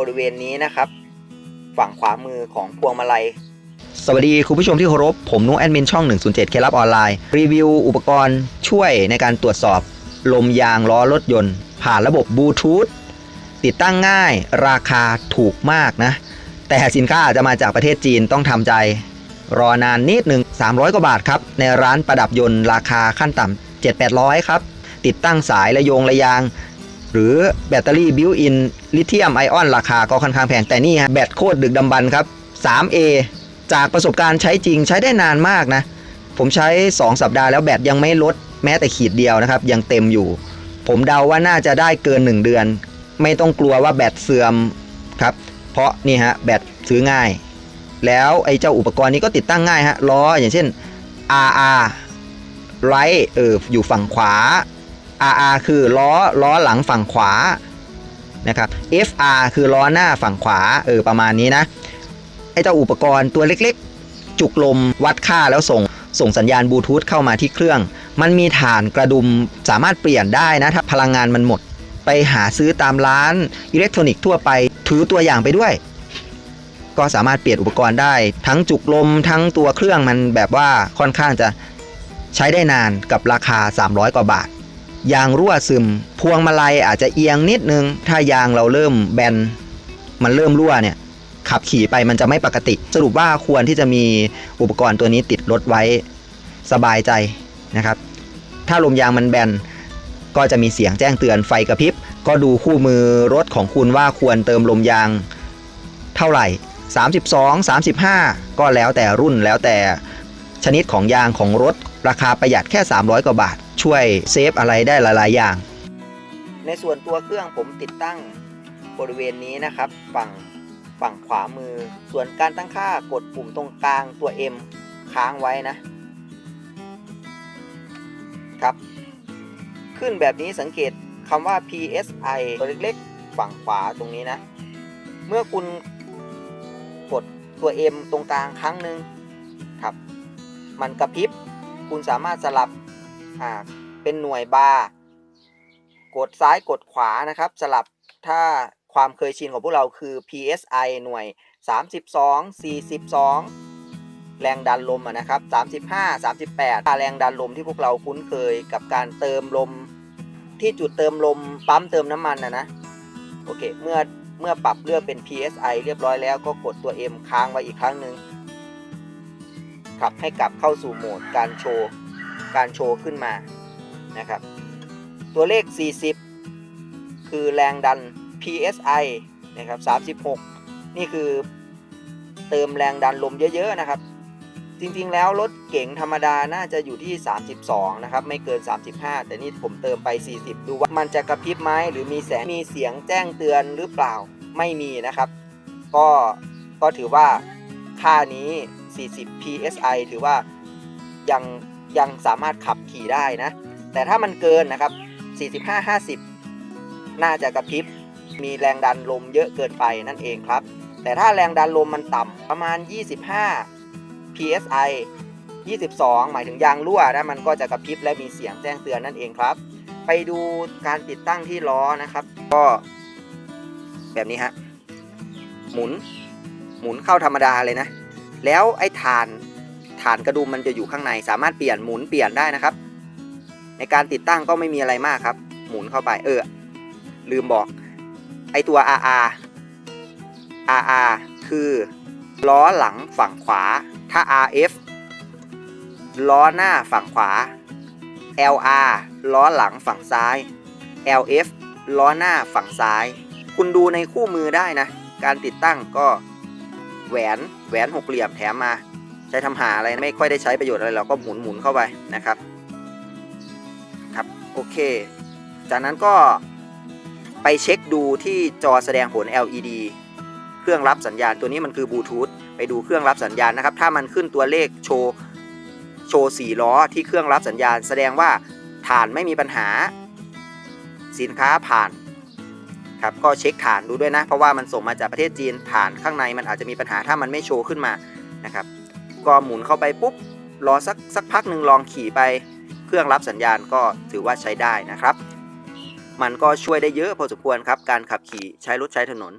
บริเวณนี้นะครับ ฝั่งขวามือของพวงมาลัย สวัสดีคุณผู้ชมที่เคารพ ผมนุ้แอดมินช่อง 107 เคลับออนไลน์ รีวิวอุปกรณ์ช่วยในการตรวจสอบ ลมยางล้อรถยนต์ ผ่านระบบบลูทูธติดตั้งง่ายราคาถูกมากนะ แต่สินค้าอาจจะมาจากประเทศจีนต้องทำใจ รอนานนิดหนึ่ง300 กว่าบาทครับ ในร้านประดับยนต์ราคาขั้นต่ำ7-800 ครับ ติดตั้งสายระโยงระยาง หรือแบตเตอรี่บิวอินลิเธียมไอออนราคาก็ค่อนข้างแพง แต่นี่ฮะแบตโคตรดึกดำบรรพ์ครับ 3A จากประสบการณ์ใช้จริงใช้ได้นานมากนะ ผมใช้ 2 สัปดาห์แล้วแบตยังไม่ลดแม้แต่ขีดเดียวนะครับ ยังเต็มอยู่ ผมเดาว่าน่าจะได้เกิน 1 เดือน ไม่ต้องกลัวว่าแบตเสื่อมครับ เพราะนี่ฮะแบตซื้อง่าย แล้วไอ้เจ้าอุปกรณ์นี้ก็ติดตั้งง่ายฮะล้ออย่างเช่น RR ไรเอออยู่ฝั่งขวา RR คือล้อล้อหลังฝั่งขวานะครับ FR คือล้อหน้าฝั่งขวาเออประมาณนี้นะไอ้เจ้าอุปกรณ์ตัวเล็กๆ จุกลมวัดค่าแล้วส่งส่งสัญญาณบลูทูธเข้ามาที่เครื่อง มันมีฐานกระดุมสามารถเปลี่ยนได้นะ ถ้าพลังงานมันหมด ไปหาซื้อตามร้านอิเล็กทรอนิกส์ทั่วไป ถือตัวอย่างไปด้วย ก็สามารถเปลี่ยนอุปกรณ์ได้ ทั้งจุกลมทั้งตัวเครื่องมันแบบว่าค่อนข้างจะใช้ได้นานกับราคา 300 กว่าบาท ยางรั่วซึม พวงมาลัยอาจจะเอียงนิดนึง ถ้ายางเราเริ่มแบน มันเริ่มรั่วเนี่ย ขับขี่ไปมันจะไม่ปกติ สรุปว่าควรที่จะมีอุปกรณ์ตัวนี้ติดรถไว้สบายใจนะครับ ถ้าลมยางมันแบนก็จะมีเสียงแจ้งเตือนไฟกระพริบ ก็ดูคู่มือรถของคุณว่าควรเติมลมยางเท่าไหร่ 32 35 ก็แล้วแต่รุ่นแล้วแต่ ชนิดของยางของรถ ราคาประหยัดแค่ 300 กว่าบาท ช่วยเซฟอะไรได้หลาย ๆ อย่าง ในส่วนตัวเครื่องผมติดตั้งบริเวณนี้นะครับ ฝั่งฝั่งขวามือ ส่วนการตั้งค่ากดปุ่มตรงกลางตัว M ค้างไว้นะ ครับ ขึ้นแบบนี้สังเกตคำว่า PSI ตัวเล็กๆ ฝั่งขวาตรงนี้นะ เมื่อคุณกดตัว M ตรงกลางครั้งหนึ่ง มันกระพริบ คุณสามารถสลับเป็นหน่วยบาร์กดซ้ายกดขวานะครับ สลับถ้าความเคยชินของพวกเราคือ PSI หน่วย 32 42 แรงดันลมนะครับ 35 38 แรงดันลมที่พวกเราคุ้นเคยกับการเติมลมที่จุดเติมลมปั๊มเติมน้ำมันนะนะ โอเค เมื่อเมื่อปรับเลือกเป็น PSI เรียบร้อยแล้วก็กดตัว M ค้างไว้อีกครั้งหนึ่ง ครับให้กลับเข้าสู่โหมดการโชว์การโชว์ขึ้นมานะครับ ตัวเลข 40 คือแรงดัน PSI นะครับ36 นี่คือเติมแรงดันลมเยอะๆนะครับ จริงๆแล้วรถเก๋งธรรมดาน่าจะอยู่ที่ 32 นะครับ ไม่เกิน 35 แต่นี่ผมเติมไป 40 ดูว่ามันจะกระพริบไหมหรือมีแสงมีเสียงแจ้งเตือนหรือเปล่าไม่มีนะครับ ก็ก็ถือว่าค่านี้ 40 PSI ถือว่ายังยังสามารถขับขี่ได้นะ แต่ถ้ามันเกินนะครับ45 50 น่าจะกระพริบ มีแรงดันลมเยอะเกินไปนั่นเองครับ แต่ถ้าแรงดันลมมันต่ำประมาณ 25 psi 22 หมายถึงยางรั่วนะมันก็จะกระพริบและมีเสียงแจ้งเตือนนั่นเองครับ ไปดูการติดตั้งที่ล้อนะครับ ก็แบบนี้ฮะหมุน หมุนเข้าธรรมดาเลยนะ แล้วไอ้ฐานฐานกระดุมมันจะอยู่ข้างในสามารถเปลี่ยนหมุนเปลี่ยนได้นะครับ ในการติดตั้งก็ไม่มีอะไรมากครับ หมุนเข้าไปเออ ลืมบอก ไอตัว RR RR คือล้อหลังฝั่งขวา ถ้า RF ล้อหน้าฝั่งขวา LR ล้อหลังฝั่งซ้าย LF ล้อหน้าฝั่งซ้าย คุณดูในคู่มือได้นะ การติดตั้งก็ แหวนแหวนหกเหลี่ยมแถมมา ใช้ทำหาอะไรไม่ค่อยได้ใช้ประโยชน์อะไรเราก็หมุนหมุนเข้าไปนะครับครับโอเค จากนั้นก็ไปเช็คดูที่จอแสดงผล LED เครื่องรับสัญญาณตัวนี้มันคือบลูทูธไปดูเครื่องรับสัญญาณนะครับ ถ้ามันขึ้นตัวเลขโชว์โชว์สี่ล้อที่เครื่องรับสัญญาณ แสดงว่าฐานไม่มีปัญหา สินค้าผ่าน ครับก็เช็คฐานดูด้วยนะ เพราะว่ามันส่งมาจากประเทศจีนฐานข้างในมันอาจจะมีปัญหาถ้ามันไม่โชว์ขึ้นมานะครับก็หมุนเข้าไปปุ๊บรอสักสักพักหนึ่งลองขี่ไปเครื่องรับสัญญาณก็ถือว่าใช้ได้นะครับ มันก็ช่วยได้เยอะพอสมควรครับ การขับขี่ใช้รถใช้ถนน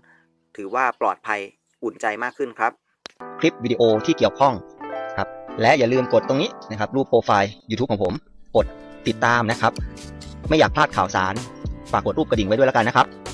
ถือว่าปลอดภัยอุ่นใจมากขึ้นครับ คลิปวิดีโอที่เกี่ยวข้องครับและอย่าลืมกดตรงนี้นะครับรูปโปรไฟล์ YouTube ของผม กดติดตามนะครับ ไม่อยากพลาดข่าวสาร ฝากกดรูปกระดิ่งไว้ด้วยแล้วกันนะครับ